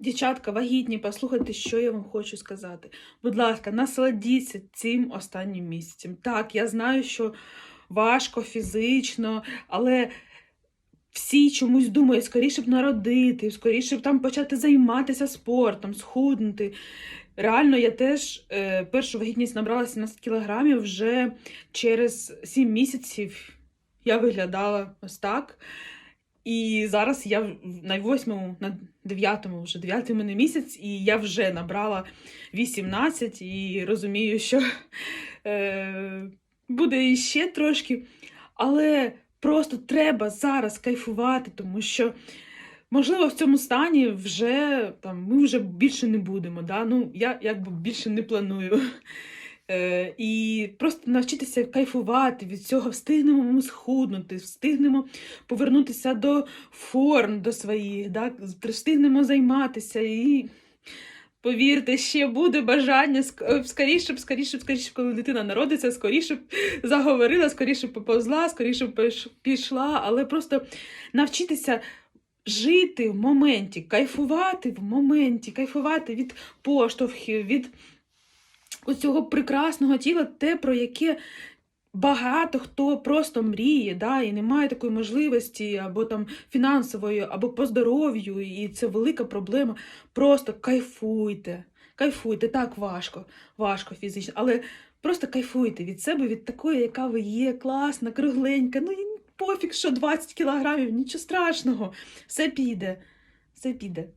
Дівчатка, вагітні, послухайте, що я вам хочу сказати. Будь ласка, насладіться цим останнім місяцем. Так, я знаю, що важко фізично, але всі чомусь думають, скоріше б народити, скоріше б там почати займатися спортом, схуднути. Реально, я теж е, першу вагітність набрала 17 кілограмів вже через 7 місяців. Я виглядала ось так. І зараз я на восьмому, на дев'ятому, вже дев'ятий мене місяць, і я вже набрала 18 і розумію, що е, буде іще трошки. Але просто треба зараз кайфувати, тому що, можливо, в цьому стані вже там, ми вже більше не будемо. Да? Ну, я якби більше не планую. Е, і просто навчитися кайфувати від цього, встигнемо ми схуднути, встигнемо повернутися до форм до своїх, да? встигнемо займатися і. Повірте, ще буде бажання скоріше б, скоріше б, скоріше б, коли дитина народиться, скоріше б заговорила, скоріше б поповзла, скоріше б пішла, але просто навчитися жити в моменті, кайфувати в моменті, кайфувати від поштовхів, від оцього прекрасного тіла, те, про яке багато хто просто мріє, да, і немає такої можливості, або там фінансової, або по здоров'ю, і це велика проблема. Просто кайфуйте. Кайфуйте, так важко, важко фізично, але просто кайфуйте від себе, від такої, яка ви є, класна, кругленька. Ну і пофіг, що 20 кілограмів, нічого страшного, все піде, все піде.